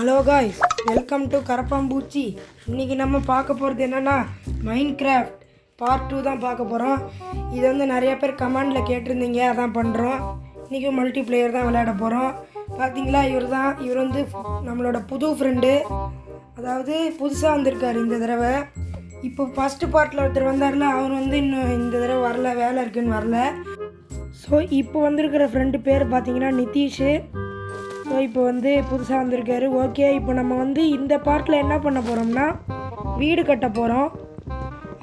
Hello guys welcome to கரப்பாம்பூச்சி இன்றைக்கி நம்ம பார்க்க போகிறது என்னென்னா மைண்ட் கிராஃப்ட் பார்ட் டூ தான் பார்க்க போகிறோம் இது வந்து நிறைய பேர் கமெண்டில் கேட்டிருந்தீங்க. அதான் பண்ணுறோம் இன்றைக்கி மல்டி பிளேயர் தான் விளையாட போகிறோம் பார்த்தீங்களா இவர் தான் இவர் வந்து நம்மளோட புது ஃப்ரெண்டு அதாவது புதுசாக வந்திருக்கார் இந்த தடவை. இப்போ ஃபஸ்ட்டு பார்ட்டில் ஒருத்தர் வந்தார்ல அவர் வந்து இன்னும் இந்த தடவை வரல வேலை இருக்குன்னு வரல. ஸோ இப்போ வந்திருக்கிற ஃப்ரெண்டு பேர் பார்த்தீங்கன்னா நிதிஷு. ஸோ இப்போ வந்து புதுசாக வந்திருக்காரு. ஓகே இப்போ நம்ம வந்து இந்த பார்ட்டில் என்ன பண்ண போகிறோம்னா வீடு கட்ட போகிறோம்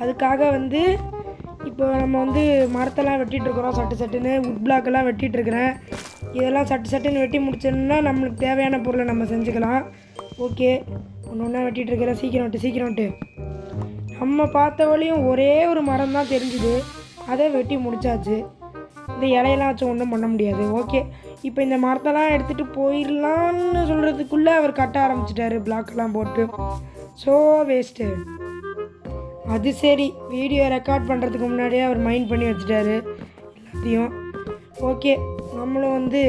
அதுக்காக வந்து இப்போ நம்ம வந்து மரத்தெல்லாம் வெட்டிகிட்ருக்குறோம் இருக்கிறோம். சட்டு சட்டுன்னு உட் பிளாக்கெல்லாம் வெட்டிகிட்ருக்குறேன் இருக்கிறேன். இதெல்லாம் சட்டு சட்டுன்னு வெட்டி முடிச்சோம்னா நம்மளுக்கு தேவையான பொருளை நம்ம செஞ்சுக்கலாம். ஓகே ஒன்று ஒன்றா வெட்டிட்டு இருக்கிறேன் சீக்கிரம் விட்டு சீக்கிரம் விட்டு. நம்ம பார்த்த வழியும் ஒரே ஒரு மரம் தான் தெரிஞ்சுது. அதை வெட்டி முடிச்சாச்சு. இந்த இலையெல்லாம் வச்சு ஒன்றும் பண்ண முடியாது. ஓகே இப்போ இந்த மரத்தெல்லாம் எடுத்துகிட்டு போயிடலான்னு சொல்கிறதுக்குள்ளே அவர் கட்ட ஆரம்பிச்சிட்டாரு. பிளாக்லாம் போட்டு. ஸோ வேஸ்ட்டு அது சரி. வீடியோ ரெக்கார்ட் பண்ணுறதுக்கு முன்னாடியே அவர் மைண்ட் பண்ணி வச்சுட்டாரு. எல்லாத்தையும். ஓகே நம்மளும் வந்து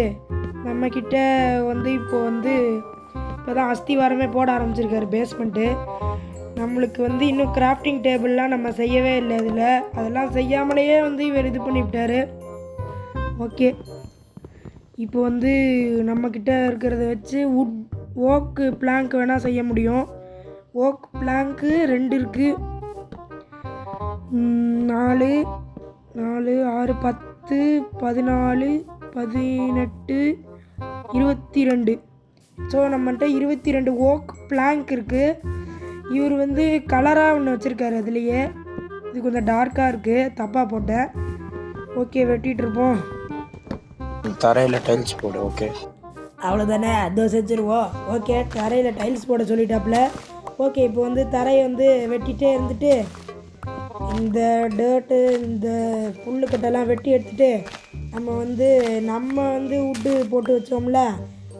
நம்மக்கிட்ட வந்து இப்போ வந்து இப்போ தான் அஸ்திவாரமே போட ஆரம்பிச்சிருக்காரு பேஸ்மெண்ட்டு நம்மளுக்கு வந்து இன்னும் கிராஃப்டிங் டேபிள்லாம் நம்ம செய்யவே இல்லை. இதில் அதெல்லாம் செய்யாமலேயே வந்து இவர் இது பண்ணிவிட்டாரு. ஓகே. இப்போ வந்து நம்மக்கிட்ட இருக்கிறத வச்சு உட் ஓக்கு பிளாங்க் வேணால் செய்ய முடியும். ஓக் பிளாங்க்கு ரெண்டு இருக்குது நாலு நாலு ஆறு பத்து பதினாலு பதினெட்டு இருபத்தி ரெண்டு ஸோ நம்மகிட்ட இருபத்தி ரெண்டு ஓக் பிளாங்க் இருக்குது இவர் வந்து கலராக ஒன்று வச்சுருக்காரு அதுலேயே. இது கொஞ்சம் டார்க்காக இருக்குது தப்பாக போட்டேன். ஓகே வெட்டிகிட்டு இருப்போம். தரையில் டைல்ஸ் போடு ஓகே அவ்வளோதானே அதோ செஞ்சுருவோம். ஓகே தரையில் டைல்ஸ் போட சொல்லிட்டாப்புல. ஓகே இப்போ வந்து தரையை வந்து வெட்டிகிட்டே இருந்துட்டு இந்த டேர்ட்டு இந்த புல்லுக்கட்டெல்லாம் வெட்டி எடுத்துட்டு நம்ம வந்து நம்ம வந்து உட்டு போட்டு வச்சோம்ல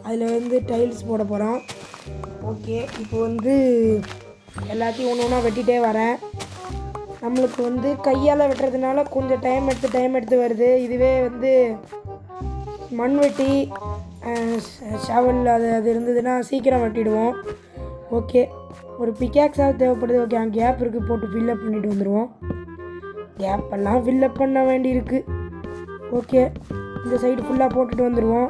அதில் வந்து டைல்ஸ் போட போகிறோம் ஓகே இப்போ வந்து எல்லாத்தையும் ஒன்று ஒன்றா வெட்டிகிட்டே வரேன். நம்மளுக்கு வந்து கையால் வெட்டுறதுனால கொஞ்சம் டைம் எடுத்து டைம் எடுத்து வருது. இதுவே வந்து மண்வெட்டி ஷவல் அது அது இருந்ததுன்னா சீக்கிரம் வெட்டிடுவோம். ஓகே ஒரு பிக்காக்ஸாக தேவைப்படுது ஓகே அங்கே கேப் இருக்குது போட்டு ஃபில்லப் பண்ணிட்டு வந்துடுவோம் கேப்பெல்லாம் ஃபில்லப் பண்ண வேண்டியிருக்கு. ஓகே இந்த சைடு ஃபுல்லாக போட்டுட்டு வந்துடுவோம்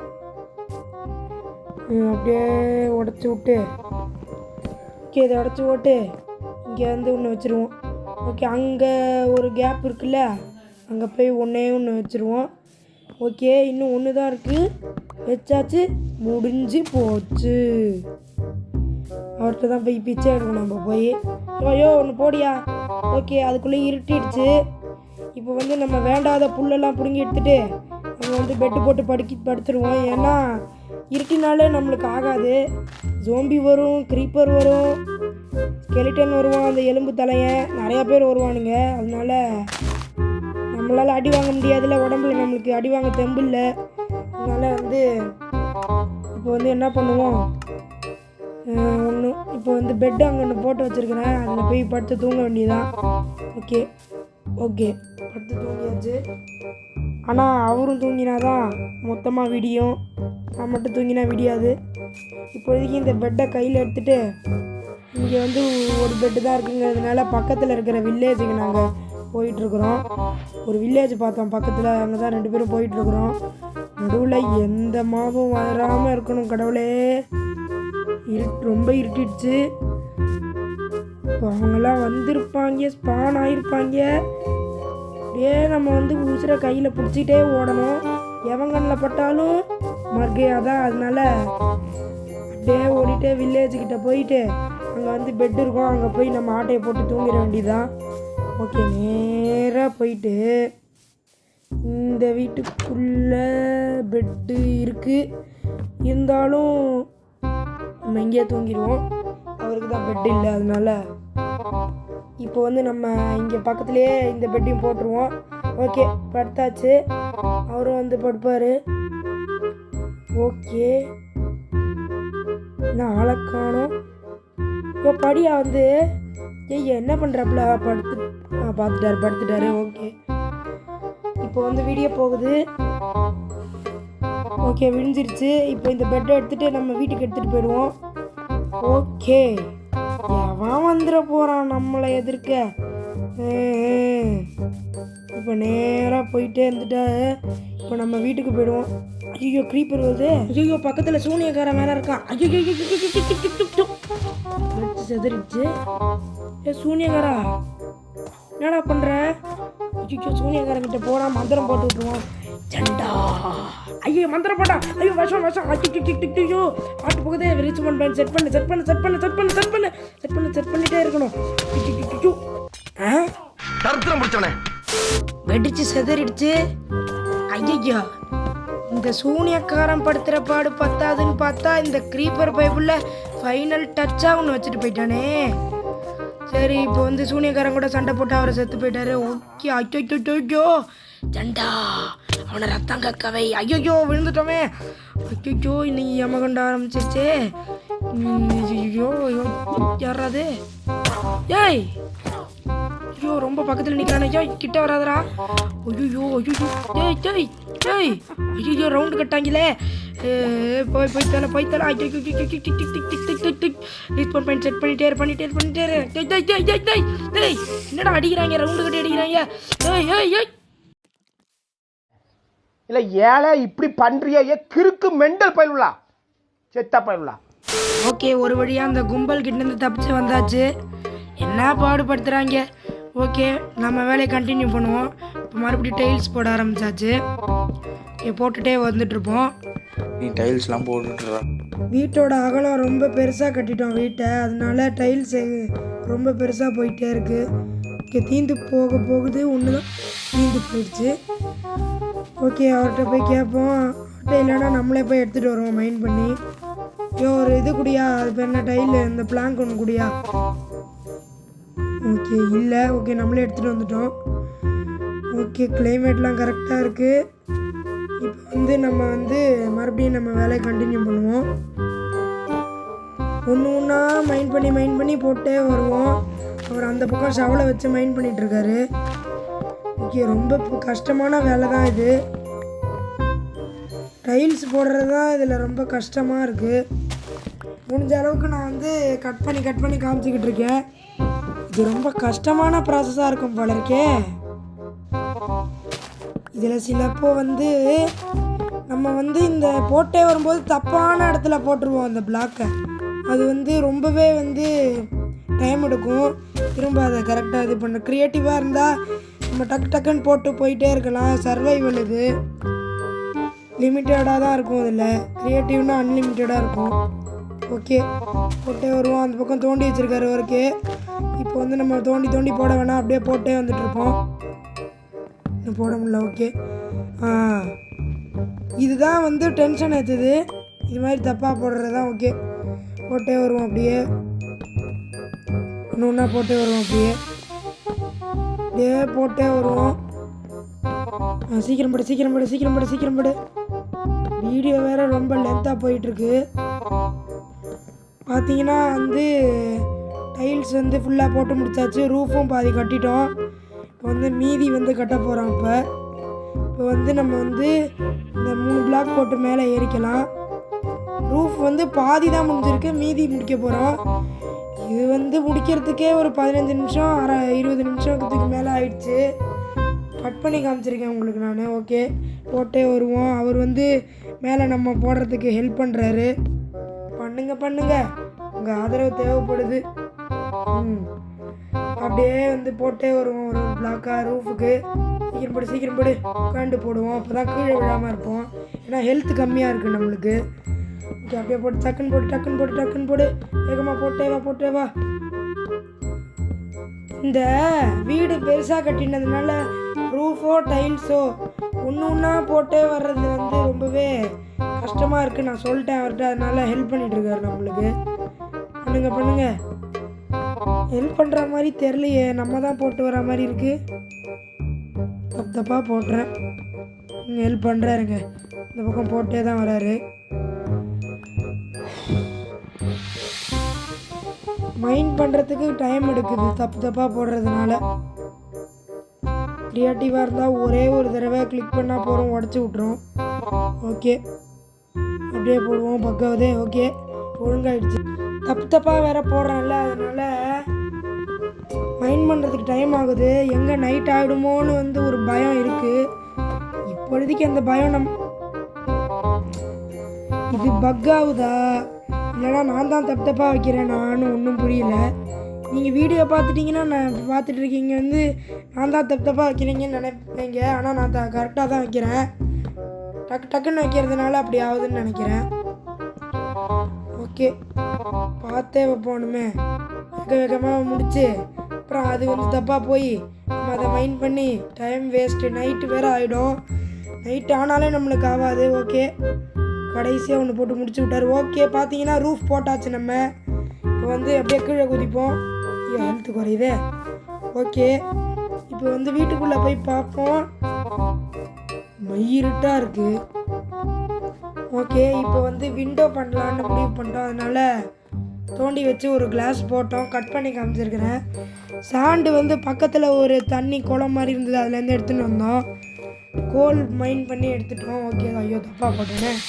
அப்படியே உடச்சி விட்டு ஓகே இதை உடச்சி போட்டு இங்கே வந்து ஒன்று வச்சுருவோம். ஓகே அங்கே ஒரு கேப் இருக்குல்ல அங்கே போய் ஒன்றே ஒன்று வச்சுருவோம். ஓகே இன்னும் ஒன்று தான் இருக்குது வச்சாச்சு முடிஞ்சு போச்சு. அவர்கிட்ட தான் போய் பிச்சை எடுக்கணும் நம்ம போய். ஐயோ ஒன்று போடியா? ஓகே அதுக்குள்ளே இருட்டிடுச்சு. இப்போ வந்து நம்ம வேண்டாத புல்லெல்லாம் பிடுங்கி எடுத்துகிட்டு நம்ம வந்து பெட்டு போட்டு படுக்கி படுத்துருவோம். ஏன்னா இருட்டினாலே நம்மளுக்கு ஆகாது. ஜோம்பி வரும் க்ரீப்பர் வரும் ஸ்கெலிட்டன் வருவான் அந்த எலும்பு தலையன் நிறையா பேர் வருவானுங்க. அதனால நம்மளால் அடி வாங்க முடியாதுல்ல உடம்புல நம்மளுக்கு அடி வாங்க தெம்பு இல்லை. அதனால் வந்து இப்போ வந்து என்ன பண்ணுவோம்? ஒன்று இப்போ வந்து பெட்டு அங்கே ஒன்று போட்டு வச்சுருக்கிறேன். அதில் போய் படுத்து தூங்க வேண்டியதான் ஓகே. ஓகே. படுத்து தூங்கியாச்சு. ஆனால் அவரும் தூங்கினா தான் மொத்தமாக விடியும். நான் மட்டும் தூங்கினா விடியாது. இப்போதைக்கு இந்த பெட்டை கையில் எடுத்துகிட்டு இங்கே வந்து ஒரு பெட்டு தான் இருக்குங்கிறதுனால பக்கத்தில் இருக்கிற வில்லேஜுக்கு நாங்கள் போயிட்டுருக்குறோம். ஒரு வில்லேஜ் பார்த்தோம் பக்கத்தில் அங்கே தான் ரெண்டு பேரும் போயிட்டுருக்குறோம். நடுவில் எந்த மாவும் வராமல் இருக்கணும் கடவுளே. இருட் ரொம்ப இருட்டிடுச்சு. இப்போ அவங்கெல்லாம் வந்திருப்பாங்க ஸ்பான் ஆகிருப்பாங்க அப்படியே நம்ம வந்து உசுரை கையில் பிடிச்சிட்டே ஓடணும். எவங்கண்ணில் பட்டாலும் மர்கையாக தான் அதனால அப்படியே ஓடிட்டு வில்லேஜுக்கிட்ட போயிட்டு அங்கே வந்து பெட் இருக்கும். அங்கே போய் நம்ம ஆட்டையை போட்டு தூங்கிட வேண்டியதுதான். ஓகே நேராக போயிட்டு இந்த வீட்டுக்குள்ளே பெட்டு இருக்குது இருந்தாலும் நம்ம இங்கேயே தூங்கிடுவோம். அவருக்கு தான் பெட் இல்லை அதனால இப்போ வந்து நம்ம இங்கே பக்கத்துலேயே இந்த பெட்டையும் போட்டுருவோம். ஓகே படுத்தாச்சு. அவரும் வந்து படுப்பார். ஓகே. நான் ஆளை காணும். இப்போ படியா வந்து? ஏய் என்ன பண்ணுறாப்புல படுத்து ஆ பார்த்துட்டாரு படுத்துட்டாரு ஓகே இப்போ வந்து வீடியோ போகுது ஓகே விழுந்துருச்சு இப்போ இந்த பெட்டை எடுத்துகிட்டு நம்ம வீட்டுக்கு எடுத்துகிட்டு போயிடுவோம் ஓகே எவன் வந்துட போகிறான் நம்மளை எதிர்க்க இப்போ நேராக போயிட்டே இருந்துட்டா இப்போ நம்ம வீட்டுக்கு போயிடுவோம் ஐயோ க்ரீப்பர் வருது ஐயோ பக்கத்தில் சூனியக்காரன் வேற இருக்கான் ஐயோ செதறிச்சு ஏ சூனியக்காரா என்னடா பண்ணுற ஐயோ சூனியக்காரங்கிட்ட போனா மந்திரம் போட்டு விட்டுருவோம். ஜண்டா. ஐயோ மந்திரம் போட்டா ஐயோ விஷம் விஷம். ஐயோ டிக் டிக் டிக் ஐயோ ஆட்டு போகுதே ரீச் பண்ண செட் பண்ணு செட் பண்ணு செட் பண்ணு செட் பண்ணு. செட் பண்ணு செட் பண்ணு செட் பண்ணிட்டே இருக்கணும். டிக் டிக் டிக் ஆ? தருத்திரம் பிடிச்சவனே. வெடிச்சு செதறிடுச்சு. ஐயோ இந்த சூனியக்காரன் படுத்துற பாடு பத்தாதுன்னு பார்த்தா இந்த க்ரீப்பர் பைபிள்ல ஃபைனல் டச்சா ஒன்று வச்சுட்டு போயிட்டானே. சரி இப்போ வந்து சூனியக்காரன் கூட சண்டை போட்டு அவரை செத்து போயிட்டாரு. ஓகே ஐயோ ஜண்டா அவனை ரத்தம் கக்கவை. ஐயோ விழுந்துட்டோமே. ஐயோ இன்னைக்கு யமகண்ட ஆரம்பிச்சிருச்சு. ஐயோ யாராது ஏய் ஐயோ ரொம்ப பக்கத்தில் நிற்கிறானே ஐயோ கிட்ட வராதடா. ஐயோ ஐயோ டேய் டேய் ஏய். ஐயோ ரவுண்டு கட்டாங்களே. போய் போய் தலை போய் தலை. ஐயோ tick tick tick tick tick tick tick tick. Tick respawn point set பண்ணிட்டே பண்ணிட்டே பண்ணிட்டே டேய் டேய் டேய் டேய் டேய். டேய் என்னடா அடிக்கிறாங்க? ரவுண்டு கட்டி அடிக்கிறாங்க? ஏய் ஏய் ஏய். இல்ல ஏழை இப்படி பண்றியா ஏ கிறுக்கு மெண்டல் பயிலுலா செத்தா பயிலுலா ஓகே ஒரு வழியாக அந்த கும்பல் கிட்டேருந்து தப்பிச்சு வந்தாச்சு. என்ன பாடுபடுத்துகிறாங்க ஓகே நம்ம வேலையை கண்டினியூ பண்ணுவோம். இப்போ மறுபடியும் டைல்ஸ் போட ஆரம்பிச்சாச்சு. ஓகே போட்டுகிட்டே வந்துட்டுருப்போம். நீ டைல்ஸ்லாம் போட்டுட்டுறா. வீட்டோட அகலம் ரொம்ப பெருசாக கட்டிட்டோம் வீட்டை. அதனால டைல்ஸ் ரொம்ப பெருசாக போயிட்டே இருக்கு. ஓகே தீந்து போக போகுது. ஒன்று தான் தீந்து போயிடுச்சு. ஓகே அவர்கிட்ட போய் கேட்போம். அவர்கிட்ட இல்லைன்னா நம்மளே போய் எடுத்துகிட்டு வருவோம் மைண்ட் பண்ணி. ஐயோ ஒரு இது குடியா? அது பேர் என்ன டைல் இந்த பிளாங்க் ஒன்று குடியா? ஓகே இல்லை. ஓகே நம்மளே எடுத்துகிட்டு வந்துட்டோம். ஓகே கிளைமேட்லாம் கரெக்டாக இருக்குது இப்போ வந்து நம்ம வந்து மறுபடியும் நம்ம வேலையை கண்டினியூ பண்ணுவோம். ஒன்று ஒன்றா மைண்ட் பண்ணி மைண்ட் பண்ணி போட்டே வருவோம். அவர் அந்த பக்கம் ஷவலை வச்சு மைண்ட் பண்ணிகிட்ருக்காரு ஓகே ரொம்ப கஷ்டமான வேலை தான் இது. டைல்ஸ் போடுறது தான் இதில் ரொம்ப கஷ்டமாக இருக்குது முடிஞ்ச அளவுக்கு நான் வந்து கட் பண்ணி கட் பண்ணி காமிச்சிக்கிட்டு இருக்கேன். இது ரொம்ப கஷ்டமான ப்ராசஸாக இருக்கும் போல இருக்கே. இதில் சிலப்போ வந்து நம்ம வந்து இந்த போட்டே வரும்போது தப்பான இடத்துல போட்டுருவோம் அந்த பிளாக்கை அது வந்து ரொம்பவே வந்து டைம் எடுக்கும். திரும்ப அதை கரெக்டாக இது பண்ண. க்ரியேட்டிவாக இருந்தால் நம்ம டக்கு டக்குன்னு போட்டு போயிட்டே இருக்கலாம். சர்வைவல் இது. லிமிட்டடாக தான் இருக்கும் இதில். க்ரியேட்டிவ்னா அன்லிமிட்டடாக இருக்கும். ஓகே போட்டே வருவோம். அந்த பக்கம் தோண்டி வச்சிருக்காரு ஒர்க்கு இப்போ வந்து நம்ம தோண்டி தோண்டி போட வேணாம். அப்படியே போட்டே வந்துட்டுருப்போம் போட முடியல ஓகே ஆ. இதுதான் வந்து டென்ஷன் ஏற்றுது இது மாதிரி தப்பாக போடுறது தான் ஓகே போட்டே வருவோம் அப்படியே. ஒன்று ஒன்றா போட்டே வருவோம் அப்படியே. அப்படியே போட்டே வருவோம். ஆ, சீக்கிரம் படு சீக்கிரம் படு சீக்கிரம் படு சீக்கிரம் படு. வீடியோ வேற ரொம்ப லென்த்தாக போயிட்டுருக்கு. பார்த்தீங்கன்னா வந்து டைல்ஸ் வந்து ஃபுல்லாக போட்டு முடிச்சாச்சு. ரூஃபும் பாதி கட்டிட்டோம். இப்போ வந்து மீதி வந்து கட்ட போகிறோம் இப்போ. இப்போ வந்து நம்ம வந்து இந்த மூணு பிளாக் போட்டு மேலே ஏறிக்கலாம். ரூஃப் வந்து பாதி தான் முடிஞ்சிருக்கு மீதி முடிக்க போகிறோம் இது வந்து முடிக்கிறதுக்கே ஒரு பதினஞ்சு நிமிஷம் அரை இருபது நிமிஷத்துக்கு மேலே ஆயிடுச்சு. கட் பண்ணி காமிச்சிருக்கேன் உங்களுக்கு நான் ஓகே போட்டே வருவோம். அவர் வந்து மேலே நம்ம போடுறதுக்கு ஹெல்ப் பண்ணுறாரு பண்ணுங்க பண்ணுங்க. உங்கள் ஆதரவு தேவைப்படுது. ம். அப்படியே வந்து போட்டே வருவோம். ஒரு பிளாக்கா ரூஃபுக்கு. சீக்கிரம் படு சீக்கிரம் படு. உட்காந்து போடுவோம். அப்போ தான் கீழே விழாமல் இருப்போம். ஏன்னா ஹெல்த் கம்மியாக இருக்குது நம்மளுக்கு. ஓகே அப்படியே போட்டு டக்குன்னு போட்டு டக்குன்னு போட்டு டக்குன்னு போடு. வேகமாக போட்டே வா போட்டே வா. இந்த வீடு பெருசாக கட்டினதுனால ரூஃபோ டைல்ஸோ ஒன்று ஒன்றா போட்டே வர்றது வந்து ரொம்பவே கஷ்டமாக இருக்குது நான் சொல்லிட்டேன் அவர்கிட்ட. அதனால ஹெல்ப் பண்ணிட்டு இருக்காரு நம்மளுக்கு. பண்ணுங்க பண்ணுங்க. ஹெல்ப் பண்ணுற மாதிரி தெரிலையே நம்ம தான் போட்டு வர மாதிரி இருக்குது தப்பு தப்பாக போட்டுறேன் ஹெல்ப் பண்ணுறாருங்க இந்த பக்கம் போட்டே தான் வராரு. மைண்ட் பண்ணுறதுக்கு டைம் எடுக்குது. தப்பு தப்பாக போடுறதுனால. க்ரியேட்டிவாக இருந்தால் ஒரே ஒரு தடவை கிளிக் பண்ணால் போகிறோம் உடச்சி விட்ரும் ஓகே அப்படியே போடுவோம். பக்கவதே. ஓகே ஒழுங்காயிடுச்சு. தப்பு தப்பாக வேறு போடுறேன்ல. அதனால மைண்ட் பண்ணுறதுக்கு டைம் ஆகுது. எங்கே நைட் ஆகிடுமோன்னு வந்து ஒரு பயம் இருக்குது இப்பொழுதுக்கு அந்த பயம் நம் இது பக் ஆகுதா? இல்லைனா நான் தான் தப்பு தப்பாக வைக்கிறேன். நானும் ஒன்றும் புரியல. நீங்கள் வீடியோ பார்த்துட்டிங்கன்னா நான் பார்த்துட்டு இருக்கீங்க. வந்து நான் தான் தப்பு தப்பாக வைக்கிறீங்கன்னு நினைப்பீங்க. ஆனால் நான் த கரெக்டாக தான் வைக்கிறேன். டக்கு டக்குன்னு வைக்கிறதுனால அப்படி ஆகுதுன்னு நினைக்கிறேன். ஓகே பார்த்தே வைப்போனுமே வேக வேகமாக முடிச்சு. அப்புறம் அது வந்து தப்பாக போய் நம்ம அதை மைண்ட் பண்ணி டைம் வேஸ்ட்டு நைட்டு வேறு ஆகிடும் நைட் ஆனாலே நம்மளுக்கு ஆகாது ஓகே கடைசியாக ஒன்று போட்டு முடிச்சு விட்டார். ஓகே பார்த்தீங்கன்னா ரூஃப் போட்டாச்சு நம்ம. இப்போ வந்து அப்படியே கீழே குதிப்போம். ஐயோ ஹெல்த்து குறையுதே. ஓகே இப்போ வந்து வீட்டுக்குள்ளே போய் பார்ப்போம். மயிருட்டாக இருக்குது ஓகே இப்போ வந்து விண்டோ பண்ணலான்னு முடிவு பண்ணிட்டோம். அதனால் தோண்டி வச்சு ஒரு கிளாஸ் போட்டோம். கட் பண்ணி காமிச்சிருக்கிறேன். சாண்டு வந்து பக்கத்தில் ஒரு தண்ணி குளம் மாதிரி இருந்தது. அதுலேருந்து எடுத்துன்னு வந்தோம். கோல் மைண்ட் பண்ணி எடுத்துட்டோம். ஓகே ஐயோ தப்பாக போட்டேன்.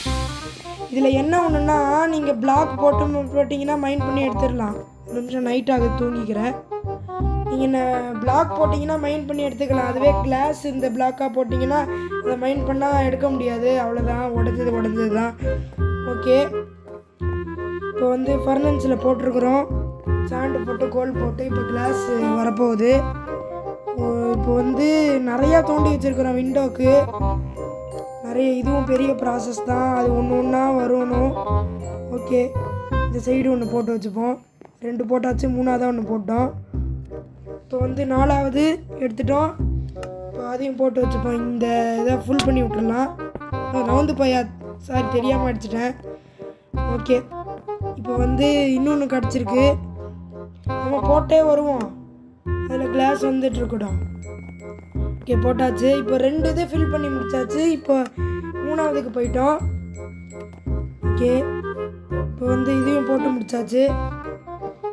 இதில் என்ன ஒன்றுன்னா நீங்கள் பிளாக் போட்டு போட்டிங்கன்னா மைண்ட் பண்ணி எடுத்துடலாம். ஒரு நிமிஷம் நைட் ஆகுது தூங்கிக்கிறேன். நீங்கள் பிளாக் போட்டிங்கன்னா மைண்ட் பண்ணி எடுத்துக்கலாம். அதுவே கிளாஸ் இந்த பிளாக்காக போட்டிங்கன்னா அதை மைண்ட் பண்ணால் எடுக்க முடியாது. அவ்வளோதான் உடஞ்சது உடஞ்சது தான் ஓகே இப்போ வந்து ஃபர்னன்ஸில் போட்டிருக்குறோம். சாண்டு போட்டு கோல் போட்டு இப்போ கிளாஸ் வரப்போகுது. இப்போ வந்து நிறையா தோண்டி வச்சுருக்குறோம் விண்டோக்கு நிறைய இதுவும் பெரிய ப்ராசஸ் தான். அது ஒன்று ஒன்றா வரணும். ஓகே இந்த சைடு ஒன்று போட்டு வச்சுப்போம். ரெண்டு போட்டாச்சு மூணாவதாக ஒன்று போட்டோம். இப்போ வந்து நாலாவது எடுத்துட்டோம். இப்போ அதையும் போட்டு வச்சுப்போம். இந்த இதை ஃபுல் பண்ணி விட்டுடலாம் ரவுந்து பையா சாரி தெரியாமல் அடிச்சிட்டேன். ஓகே இப்போ வந்து இன்னொன்று கிடச்சிருக்கு. நம்ம போட்டே வருவோம். அதில் கிளாஸ் வந்துட்டு இருக்கட்டும் ஓகே போட்டாச்சு. இப்போ ரெண்டு இதை ஃபில் பண்ணி முடிச்சாச்சு. இப்போ மூணாவதுக்கு போயிட்டோம். ஓகே. இப்போ வந்து இதையும் போட்டு முடிச்சாச்சு.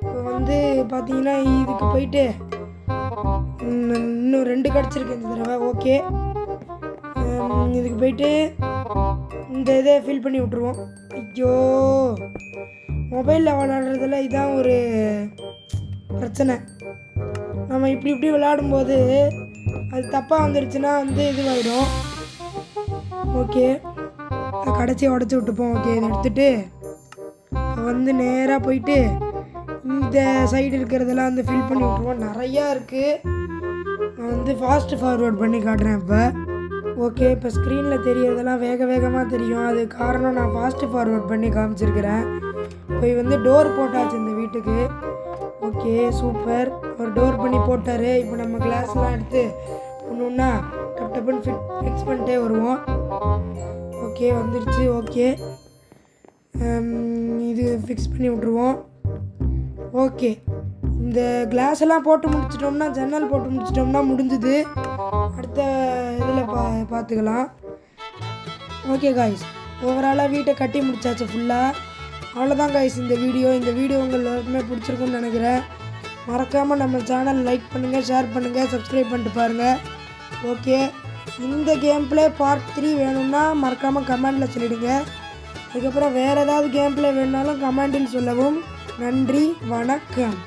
இப்போ வந்து பார்த்தீங்கன்னா இதுக்கு போயிட்டு இன்னும் ரெண்டு கிடச்சிருக்கு இந்த தடவை. ஓகே. இதுக்கு போயிட்டு இந்த இதை ஃபில் பண்ணி விட்ருவோம் ஐயோ. மொபைலில் விளாடுறதுல இதான் ஒரு பிரச்சனை. நம்ம இப்படி இப்படி விளையாடும்போது அது தப்பாக வந்துடுச்சுன்னா வந்து இதுவாகிடும் ஓகே. கடைசியை உடச்சி விட்டுப்போம். ஓகே இதை எடுத்துட்டு வந்து நேராக போயிட்டு இந்த சைடு இருக்கிறதெல்லாம் வந்து ஃபில் பண்ணி விட்ருவோம் நிறையா இருக்குது நான் வந்து ஃபாஸ்ட் ஃபார்வேர்ட் பண்ணி காட்டுறேன் இப்போ. ஓகே இப்போ ஸ்க்ரீனில் தெரியறதெல்லாம் வேக வேகமாக தெரியும். அது காரணம் நான் ஃபாஸ்ட்டு ஃபார்வேர்ட் பண்ணி காமிச்சிருக்கிறேன். இப்போ வந்து டோர் போட்டாச்சு இந்த வீட்டுக்கு. Okay super. ஒரு டோர் பண்ணி போட்டார். இப்போ நம்ம கிளாஸ்லாம் எடுத்து ஒன்று ஒன்றா டப் டப்புன்னு ஃபிட் ஃபிக்ஸ் பண்ணிட்டே வருவோம். ஓகே வந்துருச்சு. ஓகே. இது ஃபிக்ஸ் பண்ணி விட்ருவோம் ஓகே. இந்த கிளாஸ் எல்லாம் போட்டு முடிச்சிட்டோம்னா ஜன்னல் போட்டு முடிச்சிட்டோம்னா முடிஞ்சுது. அடுத்த இதில் பா பார்த்துக்கலாம். ஓகே காய்ஸ் ஓவராலாக வீட்டை கட்டி முடிச்சாச்சு ஃபுல்லாக அவ்வளோதான் கைஸ் இந்த வீடியோ இந்த வீடியோ உங்கள் எல்லாருக்குமே பிடிச்சிருக்குன்னு நினைக்கிறேன். மறக்காமல் நம்ம சேனல் லைக் பண்ணுங்கள் ஷேர் பண்ணுங்கள் சப்ஸ்கிரைப் பண்ணிட்டு பாருங்கள் ஓகே இந்த கேம் பிளே பார்ட் த்ரீ வேணும்னா மறக்காமல் கமெண்டில் சொல்லிவிடுங்க அதுக்கப்புறம் வேறு ஏதாவது கேம் பிளே வேணுனாலும் கமெண்டில் சொல்லவும். நன்றி வணக்கம்.